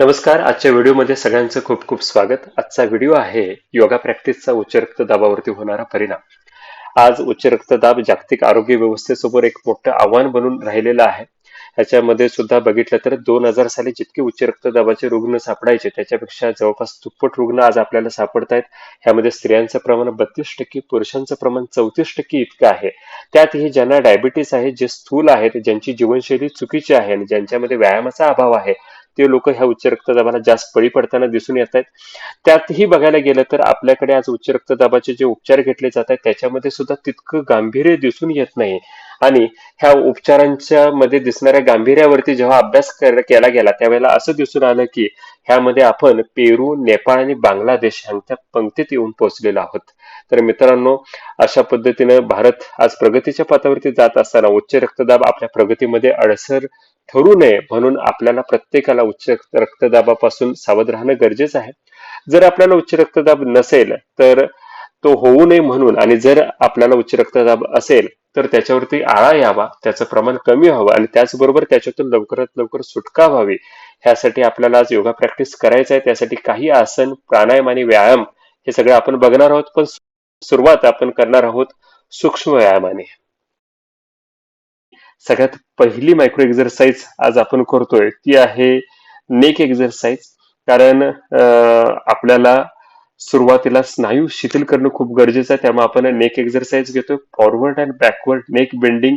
नमस्कार आजच्या व्हिडिओमध्ये सगळ्यांचं खूप खूप स्वागत. आजचा व्हिडिओ आहे योगा प्रॅक्टिसचा उच्च रक्तदाबावरती होणारा परिणाम. आज उच्च रक्तदाब जागतिक आरोग्य व्यवस्थेसमोर एक मोठं आव्हान बनून राहिलेलं आहे. त्याच्यामध्ये सुद्धा बघितलं तर दोन हजार साली जितके उच्च रक्तदाबाचे रुग्ण सापडायचे त्याच्यापेक्षा जवळपास दुप्पट रुग्ण आज आपल्याला सापडत आहेत ह्यामध्ये स्त्रियांचं प्रमाण बत्तीस टक्के पुरुषांचं प्रमाण चौतीस टक्के इतकं आहे. त्यातही ज्यांना डायबिटीस आहे जे स्थूल आहेत ज्यांची जीवनशैली चुकीची आहे आणि ज्यांच्यामध्ये व्यायामाचा अभाव आहे ते लोक ह्या उच्च रक्तदाबाला जास्त बळी पडताना दिसून येत आहेत. त्यातही बघायला गेलं तर आपल्याकडे आज उच्च रक्तदाबाचे जे उपचार घेतले जात आहेत त्याच्यामध्ये सुद्धा तितकं गांभीर्य दिसून येत नाही. आणि ह्या उपचारांच्या मध्ये दिसणाऱ्या गांभीर्यावरती जेव्हा अभ्यास केला गेला त्यावेळेला असं दिसून आलं की ह्यामध्ये आपण पेरू नेपाळ आणि बांगलादेश यांच्या पंक्तीत येऊन पोहोचलेलो आहोत. तर मित्रांनो अशा पद्धतीनं भारत आज प्रगतीच्या पातावरती जात असताना उच्च रक्तदाब आपल्या प्रगतीमध्ये अडसर ठरू नये म्हणून आपल्याला प्रत्येकाला उच्च रक्तदाबापासून सावध राहणं गरजेचं आहे. जर आपल्याला उच्च रक्तदाब नसेल तर तो होऊ नये म्हणून आणि जर आपल्याला उच्च रक्तदाब असेल तर त्याच्यावरती आळा यावा त्याचं प्रमाण कमी व्हावं आणि त्याचबरोबर त्याच्यातून लवकरात लवकर सुटका व्हावी. ह्यासाठी आपल्याला आज योगा प्रॅक्टिस करायचं आहे. त्यासाठी काही आसन प्राणायाम आणि व्यायाम हे सगळं आपण बघणार आहोत. पण सुरुवात आपण करणार आहोत सूक्ष्म व्यायामाने. सगळ्यात पहिली मायक्रो एक्झरसाइज आज आपण करतोय ती आहे नेक एक्झरसाइज कारण आपल्याला सुरुवातीला स्नायू शिथिल करणं खूप गरजेचं आहे. त्यामुळे आपण नेक एक्झरसाइज घेतोय. Forward and backward neck bending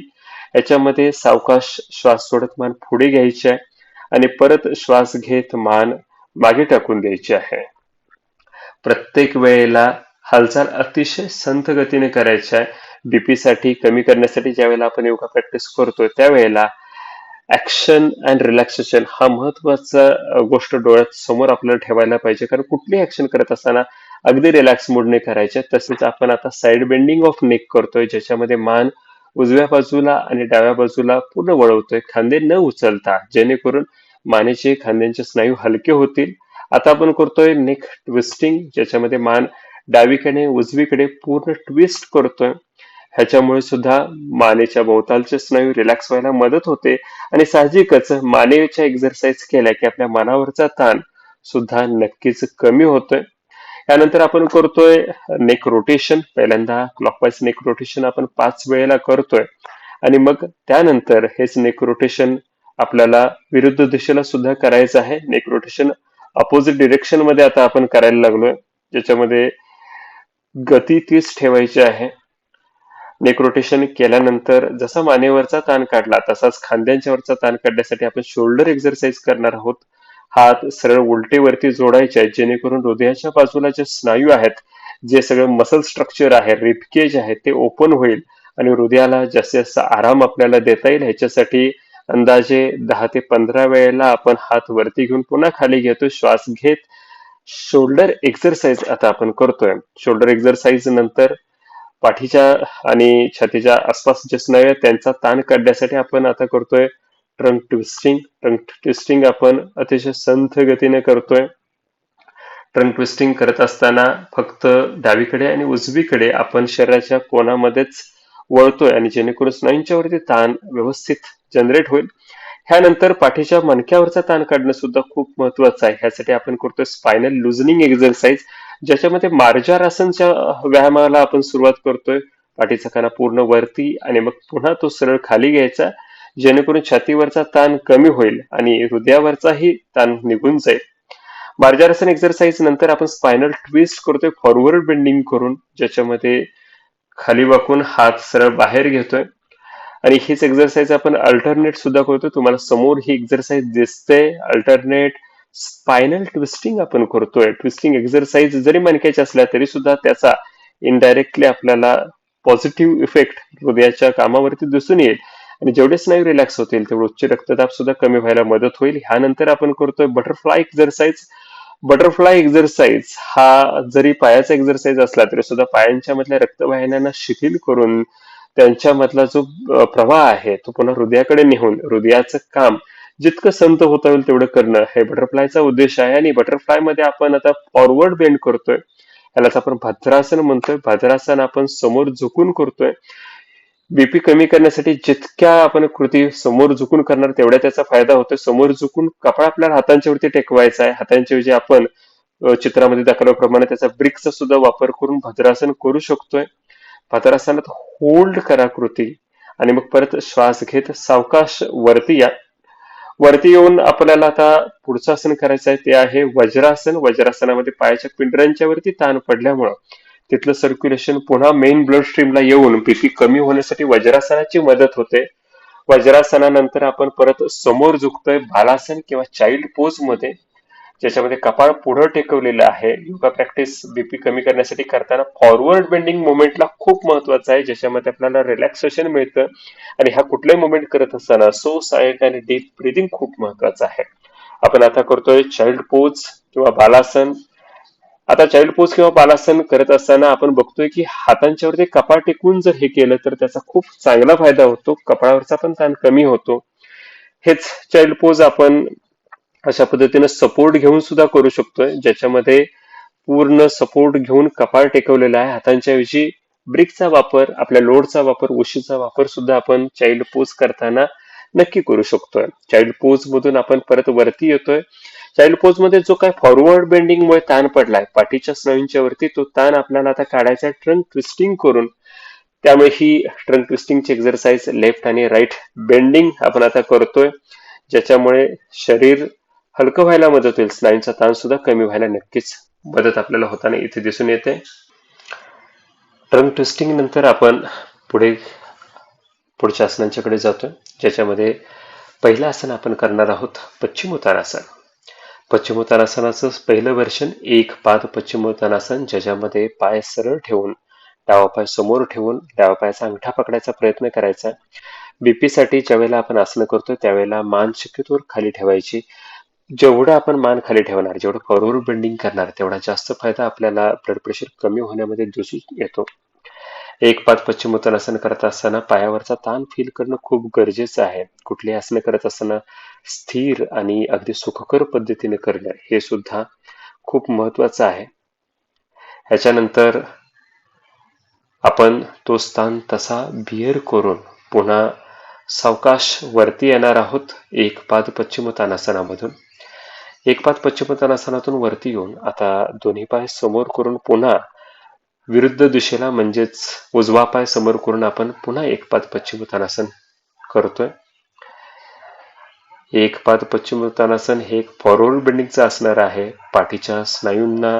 याच्यामध्ये सावकाश श्वास सोडत मान पुढे घ्यायची आहे आणि परत श्वास घेत मान मागे टाकून द्यायची आहे. प्रत्येक वेळेला हालचाल अतिशय संथ गतीने करायची आहे. बीपीसाठी कमी करण्यासाठी ज्या वेळेला आपण योगा प्रॅक्टिस करतोय त्यावेळेला ऍक्शन अँड रिलॅक्सेशन हा महत्त्वाचा गोष्ट डोळ्यात समोर आपल्याला ठेवायला पाहिजे. कारण कुठली ऍक्शन करत असताना अगदी रिलॅक्स मूडने करायचे. तसेच आपण आता साइड बेंडिंग ऑफ नेक करतोय ज्याच्यामध्ये मान उजव्या बाजूला आणि डाव्या बाजूला पूर्ण वळवतोय. खांदे न उचलता. जेणेकरून मानेचे खांद्यांचे स्नायू हलके होतील. आता आपण करतोय नेक ट्विस्टिंग ज्याच्यामध्ये मान डावीकडे उजवीकडे पूर्ण ट्विस्ट करतोय. ह्याच्यामुळे सुद्धा मानेच्या भोवतालचे स्नायू रिलॅक्स व्हायला मदत होते. आणि साहजिकच मानेच्या एक्झरसाइज केल्या की आपल्या मनावरचा ताण सुद्धा नक्कीच कमी होतोय. त्यानंतर आपण करतोय नेक रोटेशन पहिल्यांदा क्लॉकवाईज नेक रोटेशन आपण पाच वेळेला करतोय. आणि मग त्यानंतर हेच नेक रोटेशन आपल्याला विरुद्ध दिशेला सुद्धा करायचं आहे. नेक रोटेशन अपोजिट डिरेक्शनमध्ये आता आपण करायला लागलोय. ज्याच्यामध्ये गती तीच ठेवायची आहे. नेक रोटेशन केल्यानंतर जसा मानेवरचा ताण काढला तसाच खांद्यांच्यावरचा ताण काढण्यासाठी आपण शोल्डर एक्झरसाइज करणार आहोत. हात सरळ उलटेवरती जोडायचे आहेत जेणेकरून हृदयाच्या बाजूला जे स्नायू आहेत जे सगळं मसल स्ट्रक्चर आहे रिपकेज आहे ते ओपन होईल आणि हृदयाला जास्तीत जास्त आराम आपल्याला देता येईल. ह्याच्यासाठी अंदाजे दहा ते पंधरा वेळेला आपण हात वरती घेऊन पुन्हा खाली घेतो श्वास घेत. शोल्डर एक्झरसाइज आता आपण करतोय. शोल्डर एक्झरसाइज नंतर पाठीच्या आणि छातीच्या आसपास जे स्नायू आहेत त्यांचा ताण काढण्यासाठी आपण आता करतोय ट्रंक ट्विस्टिंग ट्रंक ट्विस्टिंग आपण अतिशय संथ गतीने करतोय. ट्रंक ट्विस्टिंग करत असताना फक्त डावीकडे आणि उजवीकडे आपण शरीराच्या कोणामध्येच वळतोय आणि जेणेकरून स्नायूंच्या वरती ताण व्यवस्थित जनरेट होईल. ह्यानंतर पाठीच्या मणक्यावरचा ताण काढणं सुद्धा खूप महत्वाचं आहे. ह्यासाठी आपण करतोय स्पायनल लुझनिंग एक्झरसाइज ज्याच्यामध्ये मार्जार आसनच्या व्यायामाला आपण सुरुवात करतोय. पाठीचा खाना पूर्ण वरती आणि मग पुन्हा तो सरळ खाली घ्यायचा जेणेकरून छातीवरचा ताण कमी होईल आणि हृदयावरचाही ताण निघून जाईल. मार्जारासन एक्सरसाइज नंतर आपण स्पायनल ट्विस्ट करतोय फॉरवर्ड बेंडिंग करून ज्याच्यामध्ये खाली वाकून हात सरळ बाहेर घेतोय. आणि हीच एक्सरसाइज आपण अल्टरनेट सुद्धा करतोय. तुम्हाला समोर ही एक्सरसाइज दिसते. अल्टरनेट स्पायनल ट्विस्टिंग आपण करतोय. ट्विस्टिंग एक्सरसाइज जरी मणक्याचे असल्या तरी सुद्धा त्याचा इनडायरेक्टली आपल्याला पॉझिटिव्ह इफेक्ट हृदयाच्या कामावरती दिसून येईल. आणि जेवढे स्नायू रिलॅक्स होतील तेवढे उच्च रक्तदाब सुद्धा कमी व्हायला मदत होईल. ह्यानंतर आपण करतोय बटरफ्लाय एक्झरसाइज बटरफ्लाय एक्झरसाइज हा जरी पायाचा एक्झरसाइज असला तरी सुद्धा पायांच्या मधल्या रक्तवाहिन्यांना शिथिल करून त्यांच्यामधला जो प्रवाह आहे तो पुन्हा हृदयाकडे नेऊन हृदयाचं काम जितकं संत होता येईल तेवढं करणं. हे बटरफ्लायचा उद्देश आहे आणि बटरफ्लायमध्ये आपण आता फॉरवर्ड बेंड करतोय. यालाच आपण भद्रासन म्हणतोय. भद्रासन आपण समोर झुकून करतोय. बीपी कमी करण्यासाठी जितक्या आपण कृती समोर झुकून करणार तेवढ्या त्याचा फायदा होतो समोर झुकून कपाळ आपल्याला हातांच्यावरती टेकवायचा आहे. हातांच्याऐवजी आपण चित्रामध्ये दाखवल्याप्रमाणे त्याचा ब्रिक्सचा सुद्धा वापर करून भद्रासन करू शकतोय. भद्रासनात होल्ड करा कृती. आणि मग परत श्वास घेत सावकाश वरती या. वरती येऊन आपल्याला आता पुढचं आसन करायचं आहे ते आहे वज्रासन. वज्रासनामध्ये पायाच्या पिंडरांच्या वरती ताण पडल्यामुळं तिथलं सर्क्युलेशन पुन्हा मेन ब्लड स्ट्रीमला येऊन बीपी कमी होण्यासाठी वज्रासनाची मदत होते. वज्रासनानंतर आपण परत समोर झुकतोय बालासन किंवा चाइल्ड पोजमध्ये. ज्याच्यामध्ये कपाळ पुढं टेकवलेलं आहे. योगा प्रॅक्टिस बीपी कमी करण्यासाठी करताना फॉरवर्ड बेंडिंग मुवमेंटला खूप महत्वाचं आहे. ज्याच्यामध्ये आपल्याला रिलॅक्सेशन मिळतं आणि हा कुठलाही मुवमेंट करत असताना सो सायक आणि डीप ब्रिदिंग खूप महत्वाचं आहे. आपण आता करतोय चाइल्ड पोज किंवा बालासन. आता चाइल्ड पोज किंवा बालासन करत असताना आपण बघतोय की हातांच्यावरती कपाळ टेकवून जर हे केलं तर त्याचा खूप चांगला फायदा होतो. कपाळावरचा पण ताण कमी होतो. हेच चाइल्ड पोज आपण अशा पद्धतीनं सपोर्ट घेऊन सुद्धा करू शकतोय. ज्याच्यामध्ये पूर्ण सपोर्ट घेऊन कपाळ टेकवलेला आहे. हातांच्या ऐवजी ब्रिकचा वापर आपल्या लोडचा वापर उशीचा वापर सुद्धा आपण चाइल्ड पोज करताना नक्की करू शकतोय. चाइल्ड पोज मधून आपण परत वरती येतोय. चाइल्ड पोजमध्ये जो काय फॉरवर्ड बेंडिंग मुळे ताण पडलाय पाठीच्या स्नायूंच्या वरती तो ताण आपल्याला आता काढायचा ट्रंक ट्विस्टिंग करून त्यामुळे ही ट्रंक ट्विस्टिंगची एक्सरसाइज लेफ्ट आणि राईट बेंडिंग आपण आता करतोय. ज्याच्यामुळे शरीर हलकं व्हायला मदत होईल. स्नायूंचा ताण सुद्धा कमी व्हायला नक्कीच मदत आपल्याला होताना इथे दिसून येते. ट्रंक ट्विस्टिंग नंतर आपण पुढे पुढच्या आसनांच्याकडे जातो ज्याच्यामध्ये पहिलं आसन आपण करणार आहोत पश्चिमोत्तानासन पश्चिमोत्तानासनाचं पहिलं वर्षन एक पाद पश्चिमोत्तानासन ज्याच्यामध्ये पाय सरळ ठेवून डावा पाय समोर ठेवून डावा पायाचा अंगठा पकडायचा प्रयत्न करायचा. बीपी साठी ज्यावेळेला आपण आसनं करतो त्यावेळेला मान शक्यतोवर खाली ठेवायची. जेवढं आपण मान खाली ठेवणार जेवढं फॉरवर्ड बेंडिंग करणार तेवढा जास्त फायदा आपल्याला ब्लड प्रेशर कमी होण्यामध्ये दिसून येतो. एक पाद आसन करत असताना पायावरचा ताण फील करणं खूप गरजेचं आहे. कुठली आसनं करत असताना स्थिर आणि अगदी सुखकर पद्धतीने करणं हे सुद्धा खूप महत्वाचं आहे. ह्याच्यानंतर आपण तो स्थान तसा बिअर करून पुन्हा सावकाश वरती येणार आहोत एक पाद पश्चिमोत्तानासनामधून एक पाच पश्चिमोत्तानासनातून वरती येऊन आता दोन्ही पाय समोर करून पुन्हा विरुद्ध दिशेला म्हणजेच उजवा पाय समोर करून आपण पुन्हा एक पाच पश्चिमोत्तानासन करतोय. एक पाद पश्चिमोत्तानासन हे एक फॉरवर्ड बेंडिंगचं असणार आहे. पाठीच्या स्नायूंना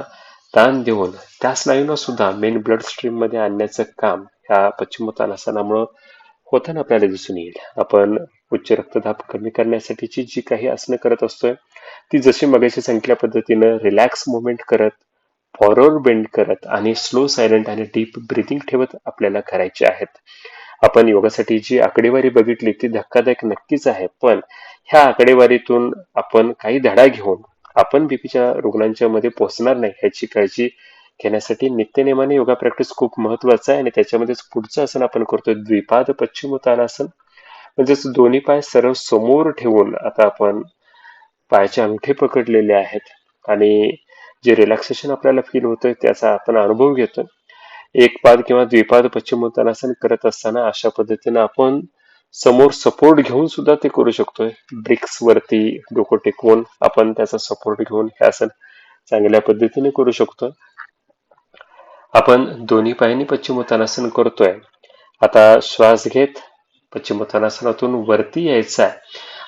ताण देऊन त्या स्नायूंना सुद्धा मेन ब्लड स्ट्रीममध्ये आणण्याचं काम ह्या पश्चिमोत्तानासनामुळं होताना आपल्याला दिसून येईल. आपण उच्च रक्तदाब कमी करण्यासाठीची जी काही आसनं करत असतोय ती जशी मगाशी सांगितल्या पद्धतीनं रिलॅक्स मुवमेंट करत फॉरवर्ड बेंड करत आणि स्लो सायलेंट आणि डीप ब्रिथिंग ठेवत आपल्याला करायचे आहेत. आपण योगासाठी जी आकडेवारी बघितली ती धक्कादायक नक्कीच आहे. पण ह्या आकडेवारीतून आपण काही धडा घेऊन आपण बीपीच्या रुग्णांच्या मध्ये पोहोचणार नाही ह्याची काळजी घेण्यासाठी नित्यनेमाने योगा प्रॅक्टिस खूप महत्त्वाचा आहे आणि त्याच्यामध्येच पुढचं आसन आपण करतो द्विपाद पश्चिम पश्चिमोत्तानासन म्हणजेच दोन्ही पाय सरळ समोर ठेवून आता आपण पायाचे अंगठे पकडलेले आहेत आणि जे रिलॅक्सेशन आपल्याला फील होतंय त्याचा आपण अनुभव घेतोय एक पाद किंवा द्विपाद पश्चिमोत्तानासन करत असताना अशा पद्धतीनं आपण समोर सपोर्ट घेऊन सुद्धा ते करू शकतोय. ब्रिक्स वरती डोकं टेकवून आपण त्याचा सपोर्ट घेऊन हे आसन चांगल्या पद्धतीने करू शकतो. आपण दोन्ही पायांनी पश्चिमोत्तानासन करतोय. आता श्वास घेत पश्चिमोत्तानासनातून वरती यायचा आहे.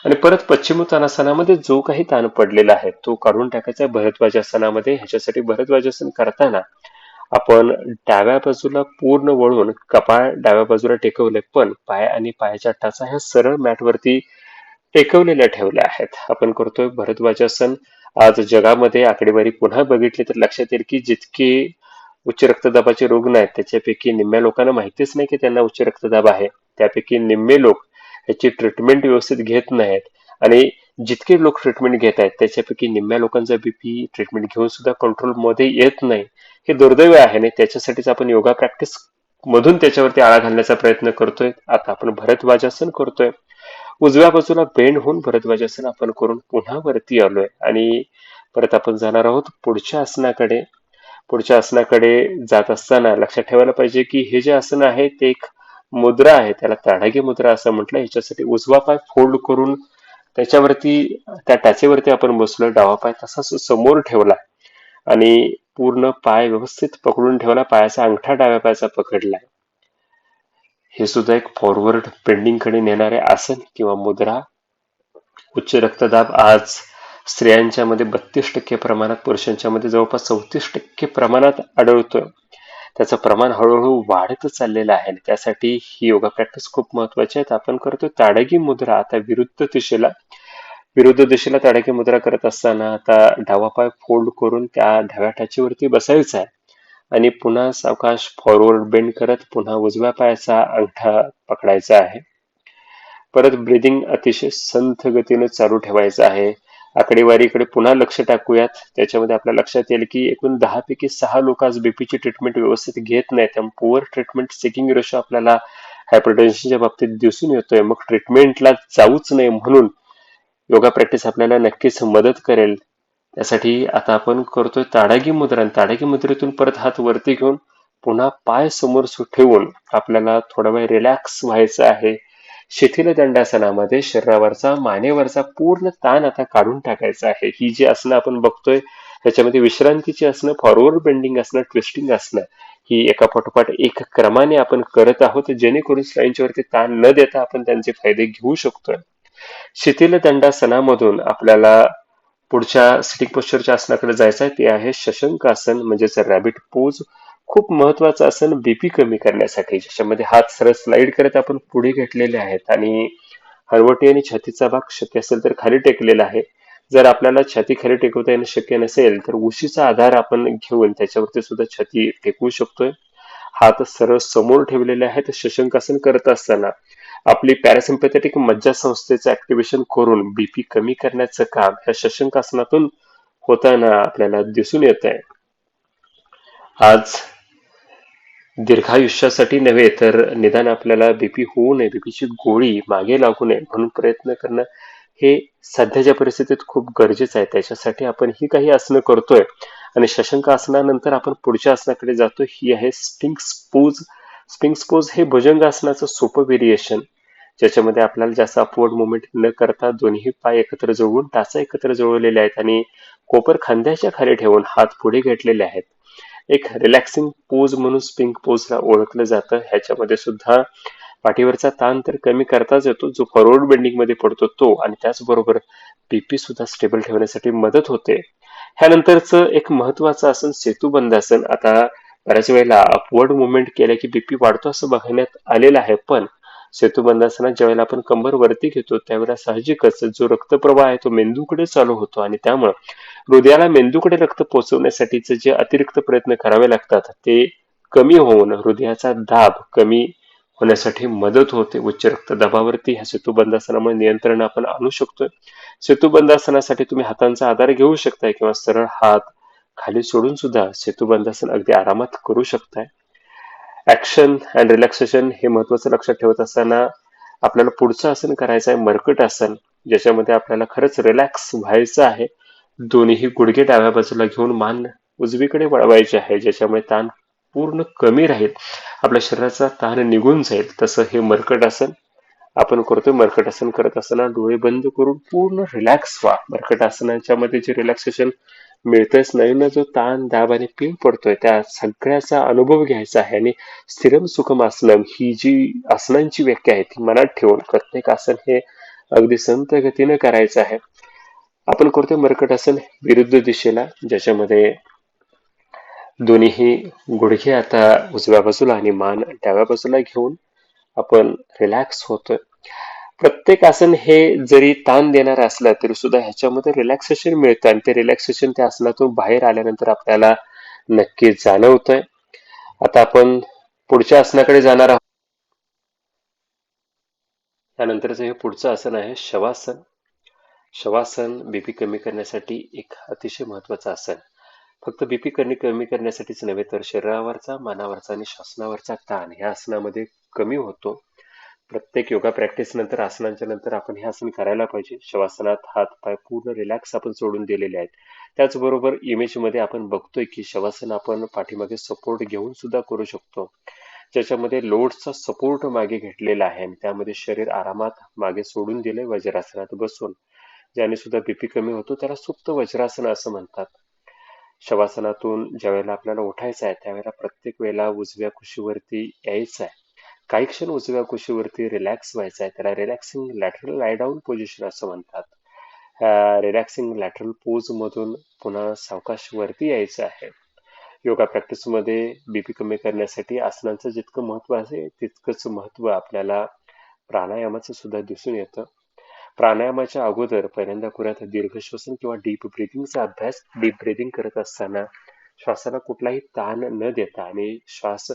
आणि परत पश्चिमोत्तानासनामध्ये जो काही ताण पडलेला आहे तो काढून टाकायचा भरद्वाजासनामध्ये ह्याच्यासाठी भरद्वाजासन करताना आपण डाव्या बाजूला पूर्ण वळून कपाळ डाव्या बाजूला टेकवले पण पाय आणि पायाच्या टाचा ह्या सरळ मॅटवरती टेकवलेल्या ठेवल्या आहेत. आपण करतोय भरद्वाजासन आज जगामध्ये आकडेवारी पुन्हा बघितली तर लक्षात येईल की जितके उच्च रक्तदाबाचे रुग्ण आहेत त्याच्यापैकी निम्म्या लोकांना माहितीच नाही की त्यांना उच्च रक्तदाब आहे. त्यापैकी निम्मे लोक याची ट्रीटमेंट व्यवस्थित घेत नाहीत. आणि जितके लोक ट्रीटमेंट घेत आहेत त्याच्यापैकी निम्म्या लोकांचा बीपी ट्रीटमेंट घेऊन सुद्धा कंट्रोलमध्ये येत नाही. हे दुर्दैव आहे आणि त्याच्यासाठीच आपण योगा प्रॅक्टिस मधून त्याच्यावरती आळा घालण्याचा प्रयत्न करतोय. आता आपण भरतवाजासन करतोय. उजव्या बाजूला बेंड होऊन भरतवाजासन आपण करून पुन्हा वरती आलोय. आणि परत आपण जाणार आहोत पुढच्या आसनाकडे. पुढच्या आसनाकडे जात असताना लक्षात ठेवायला पाहिजे की हे जे आसन आहे ते एक मुद्रा आहे त्याला ताडागी मुद्रा असं म्हटलं. ह्याच्यासाठी उजवा पाय फोल्ड करून त्याच्यावरती त्या टाचेवरती आपण बसलो डावा पाय तसाच समोर ठेवला आणि पूर्ण पाय व्यवस्थित पकडून ठेवला पायाचा अंगठा डाव्या पायाचा पकडलाय. हे सुद्धा एक फॉरवर्ड बेंडिंगकडे नेणारे आसन किंवा मुद्रा. उच्च रक्तदाब आज स्त्रियांच्या मध्ये बत्तीस टक्के प्रमाणात पुरुषांच्या मध्ये जवळपास चौतीस टक्के प्रमाणात आढळतोय. त्याचं प्रमाण हळूहळू वाढत चाललेलं आहे. आणि त्यासाठी ही योगा प्रॅक्टिस खूप महत्वाची आहे. आपण करतो ताडगी मुद्रा. आता विरुद्ध दिशेला विरुद्ध दिशेला ताडकी मुद्रा करत असताना आता डावा पाय फोल्ड करून त्या डाव्या टाचीवरती बसायचा आहे. आणि पुन्हा सावकाश फॉरवर्ड बेंड करत पुन्हा उजव्या पायाचा अंगठा पकडायचा आहे. परत ब्रिदिंग अतिशय संथ गतीने चालू ठेवायचं आहे. आकडेवारीकडे पुन्हा लक्ष टाकूयात. त्याच्यामध्ये आपल्या लक्षात येईल की एकूण दहा पैकी सहा लोक आज बीपीची ट्रीटमेंट व्यवस्थित घेत नाही त्यामुळे पुअर ट्रीटमेंट सेकिंग रेशो आपल्याला हायपरटेन्शनच्या बाबतीत दिसून येतोय. मग ट्रीटमेंटला जाऊच नये म्हणून योगा प्रॅक्टिस आपल्याला नक्कीच मदत करेल. त्यासाठी आता आपण करतोय ताडागी मुद्रा आणि ताडागी मुद्रेतून परत हात वरती घेऊन पुन्हा पाय समोर ठेवून आपल्याला थोडा वेळ रिलॅक्स व्हायचं आहे. शिथिल दंडासनामध्ये शरीरावरचा मानेवरचा पूर्ण ताण आता काढून टाकायचा आहे. ही जी आसनं आपण बघतोय त्याच्यामध्ये विश्रांतीची असणं फॉरवर्ड बेंडिंग असणं ट्विस्टिंग असणं ही एका पाठोपाठ एक क्रमाने आपण करत आहोत जेणेकरून स्नायूंच्यावरती ताण न देता आपण त्यांचे फायदे घेऊ शकतोय. शिथिल दंडासनामधून आपल्याला पुढच्या सिटिंग पोस्चरच्या आसनाकडे जायचं आहे ते आहे शशंक आसन म्हणजेच रॅबिट पोज खूप महत्वाचं आसन बीपी कमी करण्यासाठी. ज्याच्यामध्ये हात सरळ स्लाइड करत आपण पुढे घेतलेले आहेत. आणि हरवटी आणि छातीचा भाग शक्य असेल तर खाली टेकलेला आहे. जर आपल्याला छाती खाली टेकवता येणं शक्य नसेल तर उशीचा आधार आपण घेऊन त्याच्यावरती सुद्धा छाती टेकवू शकतोय. हात सरळ समोर ठेवलेले आहेत. शशंकासन करत असताना आपली पॅरासिम्पॅथेटिक मज्जा संस्थेचं ऍक्टिव्हेशन करून बीपी कमी करण्याचं काम या शशंकासनातून होताना आपल्याला दिसून येत आहे आज दीर्घायुष्यासाठी नव्हे तर निदान आपल्याला बीपी होऊ नये बीपीची गोळी मागे लागू नये म्हणून प्रयत्न करणं हे सध्याच्या परिस्थितीत खूप गरजेचं आहे. त्याच्यासाठी आपण ही काही आसनं करतोय आणि शशंक आसनानंतर आपण पुढच्या आसनाकडे जातो. ही आहे स्पिंक्स पोज. स्पिंक्स पोज हे भुजंग आसनाचं सोपं व्हेरिएशन ज्याच्यामध्ये आपल्याला जास्त अपवर्ड मुवमेंट न करता दोन्ही पाय एकत्र जुळवून टाचा एकत्र जुळवलेले आहेत आणि कोपर खांद्याच्या खाली ठेवून हात पुढे घेतलेले आहेत. एक रिलॅक्सिंग पोज म्हणून स्पिंक पोजला ओळखलं जातं. ह्याच्यामध्ये सुद्धा पाठीवरचा ताण तर कमी करताच येतो. जो फॉरवर्ड बेंडिंगमध्ये पडतो तो. आणि त्याचबरोबर बीपी सुद्धा स्टेबल ठेवण्यासाठी मदत होते. ह्यानंतरचं एक महत्वाचं आसन सेतुबंधासन आता बऱ्याच वेळेला अपवर्ड मुवमेंट केल्या की बीपी वाढतो असं बघण्यात आलेलं आहे. पण सेतुबंधासनात ज्यावेळेला आपण कंबर वरती घेतो त्यावेळेला साहजिकच जो रक्तप्रवाह आहे तो मेंदूकडे चालू होतो. आणि त्यामुळं हृदयाला मेंदूकडे रक्त पोहोचवण्यासाठीचे जे अतिरिक्त प्रयत्न करावे लागतात ते कमी होऊन हृदयाचा दाब कमी होण्यासाठी मदत होते. उच्च रक्तदाबावरती ह्या सेतुबंधासनामुळे नियंत्रण आपण आणू शकतोय. सेतुबंधासनासाठी तुम्ही हातांचा आधार घेऊ शकताय किंवा सरळ हात खाली सोडून सुद्धा सेतुबंधासन अगदी आरामात करू शकताय. ऍक्शन अँड रिलॅक्सेशन हे महत्वाचं लक्षात ठेवत असताना आपल्याला पुढचं आसन करायचं आहे मरकट आसन ज्याच्यामध्ये आपल्याला खरंच रिलॅक्स व्हायचं आहे. दोन्ही गुडघे डाव्या बाजूला घेऊन मान उजवीकडे वळवायचे आहे ज्याच्यामुळे ताण पूर्ण कमी राहील. आपल्या शरीराचा ताण निघून जाईल. तसं हे मरकट आसन. आपण करतोय मर्कटासन करत असताना डोळे बंद करून पूर्ण रिलॅक्स व्हा. मर्कटासनाच्या मध्ये जे रिलॅक्सेशन मिळतंय स्नायूंना जो ताण दाब आणि पीळ पडतोय त्या सगळ्याचा अनुभव घ्यायचा आहे. आणि स्थिरम सुखम आसनम ही जी आसनांची व्याख्या आहे ती मनात ठेवून प्रत्येक आसन हे अगदी संत गतीनं करायचं आहे. आपण करतोय मरकट विरुद्ध दिशेला ज्याच्यामध्ये दोन्हीही गुडघे आता उजव्या बाजूला आणि मान डाव्या बाजूला घेऊन आपण रिलॅक्स होतोय. प्रत्येक आसन हे जरी ताण देणार असलं तरी सुद्धा ह्याच्यामध्ये रिलॅक्सेशन मिळतं आणि ते रिलॅक्सेशन त्या आसनातून बाहेर आल्यानंतर आपल्याला नक्की जाणवत आहे आता आपण पुढच्या आसनाकडे जाणार आहोत. त्यानंतरच हे पुढचं आसन आहे शवासन. शवासन बीपी कमी करण्यासाठी एक अतिशय महत्वाचं आसन. फक्त बीपी कमी कमी करण्यासाठीच नव्हे तर शरीरावरचा मानावरचा आणि श्वासनावरचा ताण ह्या आसनामध्ये कमी होतो. प्रत्येक योगा प्रॅक्टिस नंतर आसनांच्या नंतर आपण हे आसन करायला पाहिजे. शवासनात हात पाय पूर्ण रिलॅक्स आपण सोडून दिलेले आहेत. त्याचबरोबर इमेजमध्ये आपण बघतोय की शवासन आपण पाठीमागे सपोर्ट घेऊन सुद्धा करू शकतो. ज्याच्यामध्ये लोडचा सपोर्ट मागे घेतलेला आहे आणि त्यामध्ये शरीर आरामात मागे सोडून दिले वज्रासनात बसून. ज्याने सुद्धा बीपी कमी होतो त्याला सुप्त वज्रासन असं म्हणतात. शवासनातून ज्या वेळेला आपल्याला उठायचं आहे त्यावेळेला प्रत्येक वेळेला उजव्या कुशीवरती यायचं आहे. काही क्षण उजव्या कुशीवरती रिलॅक्स व्हायचं आहे त्याला रिलॅक्सिंग लॅटरल लायडाऊन पोझिशन असं म्हणतात. रिलॅक्सिंग लॅटरल पोज मधून पुन्हा सावकाश वरती यायचं आहे. योगा प्रॅक्टिसमध्ये बीपी कमी करण्यासाठी आसनांचं जितकं महत्त्व आहे तितकंच महत्त्व आपल्याला प्राणायामाचं सुद्धा दिसून येतं. प्राणायामाच्या अगोदर पहिल्यांदा कुरात दीर्घ श्वसन किंवा डीप ब्रिदिंगचा अभ्यास डीप ब्रिदिंग करत असताना श्वासाला कुठलाही ताण न देता आणि श्वास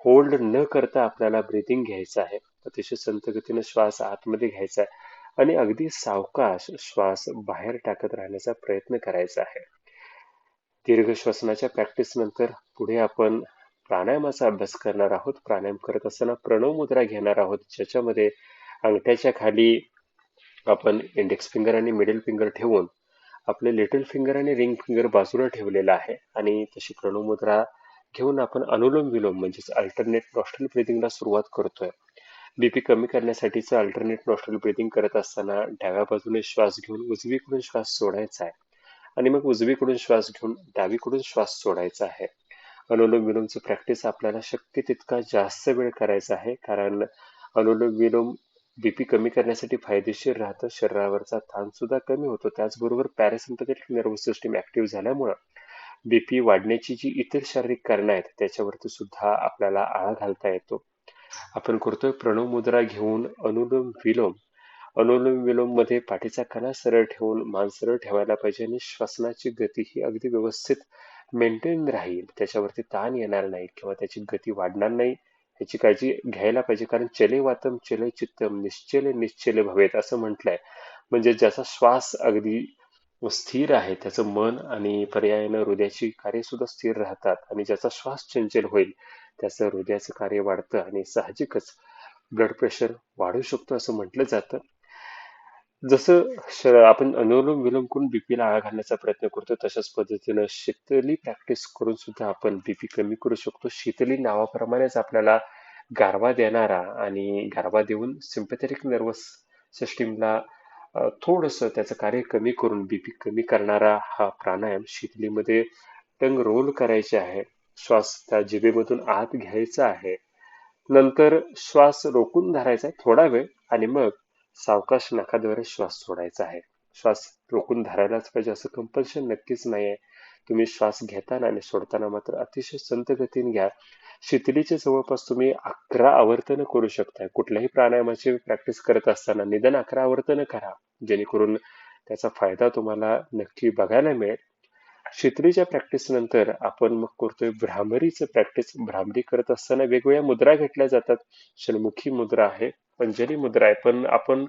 होल्ड न करता आपल्याला ब्रिदिंग घ्यायचं आहे. अतिशय संत गतीने श्वास आतमध्ये घ्यायचा आहे आणि अगदी सावकाश श्वास बाहेर टाकत राहण्याचा प्रयत्न करायचा आहे. दीर्घ श्वसनाच्या प्रॅक्टिस नंतर पुढे आपण प्राणायामाचा अभ्यास करणार आहोत. प्राणायाम करत असताना प्रणव मुद्रा घेणार आहोत. ज्याच्यामध्ये अंगठ्याच्या खाली आपण इंडेक्स फिंगर आणि मिडल फिंगर ठेवून आपले लिटल फिंगर आणि रिंग फिंगर बाजूला ठेवलेला आहे. आणि तशी प्रणव मुद्रा घेऊन आपण अनुलोम विलोम म्हणजेच अल्टरनेट नॉस्ट्रल ब्रिदिंगला सुरुवात करतोय. बीपी कमी करण्यासाठीचं अल्टरनेट नॉस्ट्रल ब्रिदिंग करत असताना डाव्या बाजूने श्वास घेऊन उजवीकडून श्वास सोडायचा आहे. आणि मग उजवीकडून श्वास घेऊन डावीकडून श्वास सोडायचा आहे. अनुलोम विलोमचं प्रॅक्टिस आपल्याला शक्य तितका जास्त वेळ करायचा आहे कारण अनुलोम विलोम बीपी कमी करण्यासाठी फायदेशीर राहतं. शरीरावरचा ताण सुद्धा कमी होतो. त्याचबरोबर पॅरासिम्पथेटिक नर्वस सिस्टीम ऍक्टिव्ह झाल्यामुळं बीपी वाढण्याची जी इतर शारीरिक कारणं आहेत त्याच्यावरती सुद्धा आपल्याला आळा घालता येतो. आपण करतोय प्रणव मुद्रा घेऊन अनुलोम विलोम. अनुलोम विलोममध्ये पाठीचा कणा सरळ ठेवून मान सरळ ठेवायला पाहिजे आणि श्वसनाची गती ही अगदी व्यवस्थित मेंटेन राहील. त्याच्यावरती ताण येणार नाही किंवा त्याची गती वाढणार नाही. याची काळजी घ्यायला पाहिजे. कारण चले वातम चले चित्तम निश्चले निश्चले भवेत असं म्हटलंय. म्हणजे ज्याचा श्वास अगदी स्थिर आहे त्याचं मन आणि पर्यायानं हृदयाची कार्य सुद्धा स्थिर राहतात आणि ज्याचा श्वास चंचल होईल त्याचं हृदयाचं कार्य वाढतं आणि साहजिकच ब्लड प्रेशर वाढू शकतो असं म्हटलं जातं. जसं आपण अनुलोम विलोम करून बीपीला आळा घालण्याचा प्रयत्न करतो तशाच पद्धतीनं शीतली प्रॅक्टिस करून सुद्धा आपण बीपी कमी करू शकतो. शीतली नावाप्रमाणेच आपल्याला गारवा देणारा आणि गारवा देऊन सिम्पथेटिक नर्वस सिस्टीमला थोडस त्याचं कार्य कमी करून बीपी कमी करणारा हा प्राणायाम शीतलीमध्ये टंग रोल करायचे आहे. श्वास त्या जिभेमधून आत घ्यायचा आहे. नंतर श्वास रोखून धरायचा आहे थोडा वेळ आणि मग सावकाश नाकाद्वारे श्वास सोडायचा आहे. श्वास रोखून धरायलाच पाहिजे असं कंपल्शन नक्कीच नाही आहे तुम्ही श्वास घेताना आणि सोडताना मात्र अतिशय संत गतीने घ्या. शीतलीचे जवळपास तुम्ही अकरा आवर्तन करू शकता कुठल्याही प्राणायामाची प्रॅक्टिस करत असताना निदान अकरा आवर्तन करा. जेणेकरून त्याचा फायदा तुम्हाला नक्की बघायला मिळेल. शितलीच्या प्रॅक्टिस नंतर आपण मग करतोय भ्रामरीचं प्रॅक्टिस भ्रामरी करत असताना वेगवेगळ्या मुद्रा घेतल्या जातात. षणमुखी मुद्रा आहे अंजली मुद्रा आहे. पण आपण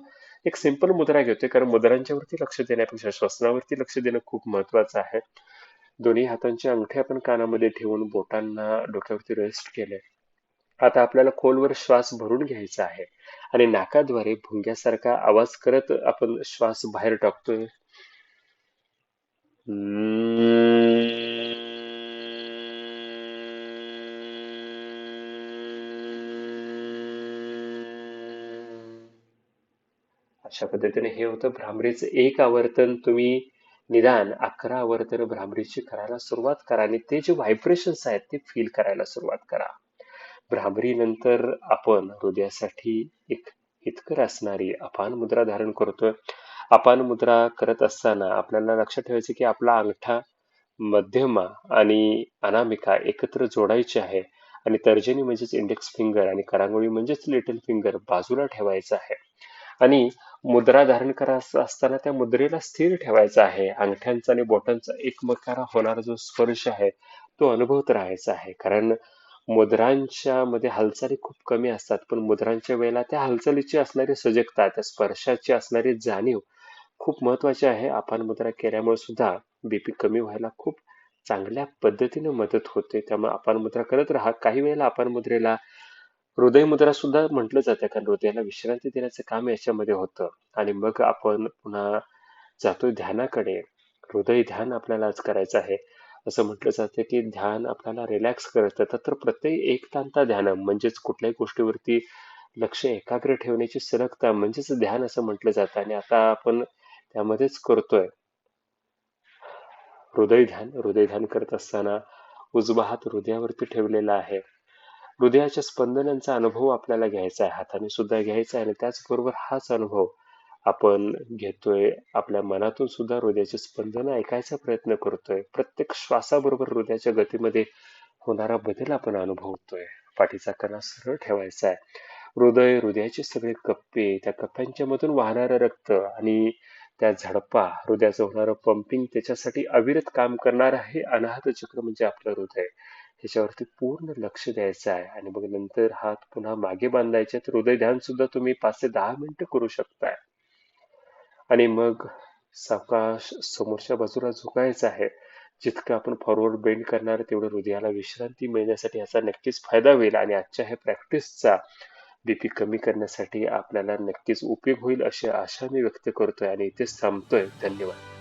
एक सिंपल मुद्रा घेतोय. कारण मुद्रांच्यावरती लक्ष देण्यापेक्षा श्वसनावरती लक्ष देणं खूप महत्वाचं आहे. दोन्ही हातांचे अंगठे आपण कानामध्ये ठेवून बोटांना डोक्यावरती रेस्ट केले आता आपल्याला खोलवर श्वास भरून घ्यायचा आहे आणि नाकाद्वारे भुंग्यासारखा आवाज करत आपण श्वास बाहेर टाकतोय. अशा पद्धतीने हे होतं. भ्रामरीचं एक आवर्तन तुम्ही निदान अकरा तर भ्रामरीची करायला सुरुवात करा आणि ते जे व्हायब्रेशन्स आहेत ते फील करायला सुरुवात करा. भ्रामरी नंतर आपण हृदयासाठी एक हितकर असणारी अपान मुद्रा धारण करतोय. अपान मुद्रा करत असताना आपल्याला लक्षात ठेवायचे की आपला अंगठा मध्यमा आणि अनामिका एकत्र जोडायचे आहे आणि तर्जनी म्हणजेच इंडेक्स फिंगर आणि करांगोळी म्हणजेच लिटल फिंगर बाजूला ठेवायचं आहे. आणि मुद्रा धारण करत असताना त्या मुद्रेला स्थिर ठेवायचा आहे. अंगठ्यांचा आणि बोटांचा एकमेकाला होणारा जो स्पर्श आहे तो अनुभवत राहायचा आहे. कारण मुद्रांच्या मध्ये हालचाली खूप कमी असतात पण मुद्रांच्या वेळेला त्या हालचालीची असणारी सजगता त्या स्पर्शाची असणारी जाणीव खूप महत्वाची आहे. आपण मुद्रा केल्यामुळे सुद्धा बीपी कमी व्हायला खूप चांगल्या पद्धतीने मदत होते. त्यामुळे आपण मुद्रा करत राहा. काही वेळेला आपण मुद्रेला हृदय मुद्रा सुद्धा म्हटलं जातं कारण हृदयाला विश्रांती देण्याचं काम याच्यामध्ये होतं. आणि मग आपण पुन्हा जातोय ध्यानाकडे. हृदय ध्यान आपल्याला आज करायचं आहे. असं म्हटलं जातं की ध्यान आपल्याला रिलॅक्स करतं. तर प्रत्येक एक तांता ध्यान म्हणजेच कुठल्याही गोष्टीवरती लक्ष एकाग्र ठेवण्याची सलगता म्हणजेच ध्यान असं म्हटलं जातं. आणि आता आपण त्यामध्येच करतोय. हृदय ध्यान हृदय ध्यान करत असताना उजवा हात हृदयावरती ठेवलेला आहे. हृदयाच्या स्पंदनांचा अनुभव आपल्याला घ्यायचा आहे हाताने सुद्धा घ्यायचा आहे आणि त्याचबरोबर हाच अनुभव आपण घेतोय. आपल्या मनातून सुद्धा हृदयाचे स्पंदन ऐकायचा प्रयत्न करतोय. प्रत्येक श्वासाबरोबर हृदयाच्या गतीमध्ये होणारा बदल आपण अनुभवतोय. पाठीचा कणा सरळ ठेवायचा आहे. हृदय हृदयाचे सगळे कप्पे त्या कप्प्यांच्या मधून वाहणारं रक्त आणि त्या झडपा हृदयाचं होणारं पंपिंग त्याच्यासाठी अविरत काम करणार आहे. अनाहत चक्र म्हणजे आपलं हृदय. ह्याच्यावरती पूर्ण लक्ष द्यायचं आहे. आणि मग नंतर हात पुन्हा मागे बांधायचे तर हृदय ध्यान सुद्धा तुम्ही पाच ते दहा मिनिटं करू शकताय. आणि मग सावकाश समोरच्या बाजूला झुकायचं आहे. जितकं आपण फॉरवर्ड बेंड करणार तेवढं हृदयाला विश्रांती मिळण्यासाठी याचा नक्कीच फायदा होईल. आणि आजच्या ह्या प्रॅक्टिसचा बीपी कमी करण्यासाठी आपल्याला नक्कीच उपयोग होईल अशी आशा मी व्यक्त करतोय. आणि इथेच थांबतोय. धन्यवाद.